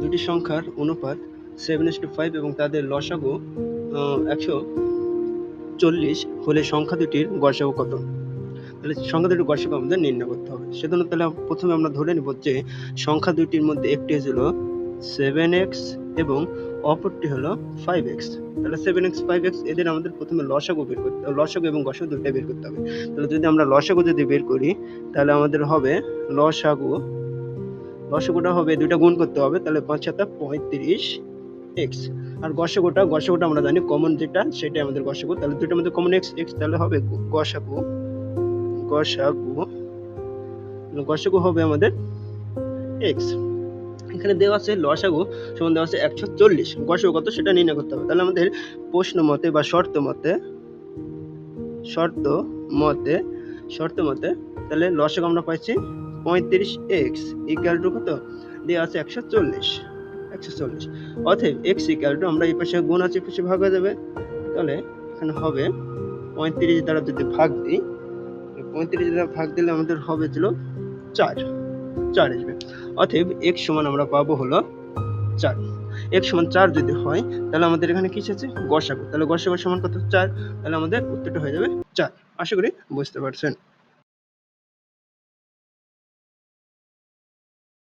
দুটি সংখ্যার অনুপাত সেভেন টু ফাইভ এবং তাদের লসাগু একশো চল্লিশ হলে সংখ্যা দুটির গসাগু কত? তাহলে সংখ্যা দুটির গসাগু আমাদের নির্ণয় করতে হবে। সেজন্য তাহলে প্রথমে আমরা ধরে নেব যে সংখ্যা দুটির মধ্যে একটি হলো সেভেন এক্স এবং অপরটি হলো ফাইভ এক্স তাহলে সেভেন এক্স ফাইভ এক্স এদের আমাদের প্রথমে লসাগু বের করতে, লসাগু এবং গসাগু দুটোই বের করতে হবে। তাহলে যদি আমরা লসাগু যদি বের করি, তাহলে আমাদের হবে লসাগু লসাগুটা হবে, দুইটা গুণ করতে হবে, তাহলে পাঁচ সাতা পঁয়ত্রিশ এক্স। আর গসাগুটা গসাগুটা আমরা জানি কমন যেটা, সেটাই আমাদের গসাগু। তাহলে দুইটার মধ্যে কমন এক্স এক্স তাহলে হবে গসাগু গসাগু। গসাগু হবে আমাদের এক্স। এখানে দেওয়া আছে লসাগু সমান দেওয়া আছে একশো চল্লিশ। গসাগু কত? সেটা নির্ণয় করতে হবে। তাহলে আমাদের প্রশ্ন মতে বা শর্ত মতে শর্ত মতে শর্ত মতে, তাহলে লসাগু আমরা পাইছি পঁয়ত্রিশ এক্স ইকুয়াল টু কত? দেওয়া আছে একশো চল্লিশ। একশো চল্লিশ। অতএব এক্স ইকুয়াল টু আমরা এই পাশে গুণ আছে, পাশে ভাগ হয়ে যাবে। তাহলে এখানে হবে পঁয়ত্রিশ দ্বারা যদি ভাগ দিই পঁয়ত্রিশ দ্বারা ভাগ দিলে আমাদের হবে ছিল চার। চার আসবে। অতএব এক্স সমান আমরা পাবো হলো চার। এক্স সমান চার যদি হয়, তাহলে আমাদের এখানে কি আছে? গসাগু। তাহলে গসাগু সমান কত? চার। তাহলে আমাদের উত্তরটা হয়ে যাবে চার। আশা করি বুঝতে পারছেন।